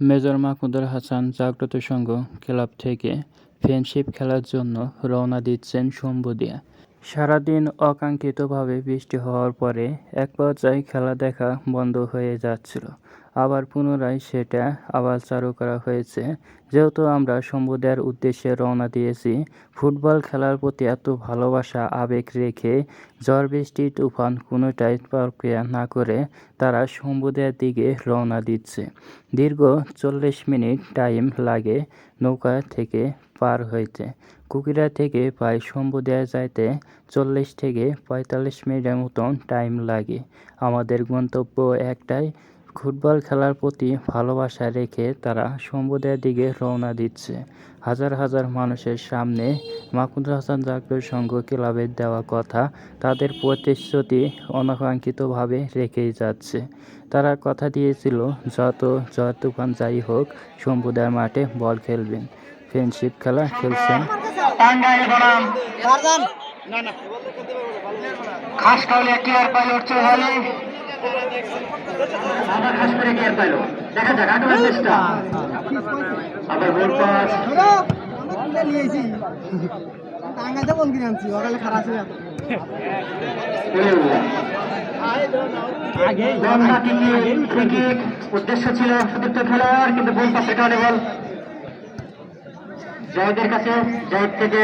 Major Mahmudul Hasan জাগ্রত সংঘ club থেকে friendship খেলার জন্য রওনা দিচ্ছেন শম্ভুদিয়া সারাদিন অকাঙ্ক্ষিতভাবে বৃষ্টি হওয়ার পরে এক পর্যায়ে খেলা দেখা বন্ধ হয়ে যাচ্ছিল। আবার পুনরায় সেটা আবার চালু করা হয়েছে। যেহেতু আমরা শম্ভুদিয়ার উদ্দেশ্যে রওনা দিয়েছি, ফুটবল খেলার প্রতি এত ভালোবাসা, আবেগ রেখে ঝড় বৃষ্টি, তুফান কোনোটাই প্রক্রিয়া না করে তারা শম্ভুদিয়ার দিকে রওনা দিচ্ছে। দীর্ঘ চল্লিশ মিনিট টাইম লাগে নৌকা থেকে পার হইতে। কুকিরা থেকে প্রায় শম্ভুদিয়া যাইতে চল্লিশ থেকে পঁয়তাল্লিশ মিনিটের মতন টাইম লাগে। আমাদের গন্তব্য একটাই, ফুটবল খেলার প্রতি ভালোবাসা রেখে তারা শম্ভুদিয়ার দিকে রওনা দিচ্ছে। হাজার হাজার মানুষের সামনে মাহমুদুল হাসান জাগ্রত সংঘ ক্লাবের দেওয়া কথা তাদের প্রতিশ্রুতি অনাকাঙ্ক্ষিতভাবে রেখেই যাচ্ছে। তারা কথা দিয়েছিল, যত ঝড় তুফান যাই হোক শম্ভুদার মাঠে বল খেলবেন। ফ্রেন্ডশিপ খেলা খেলছেন। টাঙ্গাইতে বল কিনে আনছি ওখানে খারাপ ছিল। উদ্দেশ্য ছিল সুদীপ্ত খেলোয়াড় কিন্তু গোল পাসের কারণে বল জয়দের কাছে জয়ের থেকে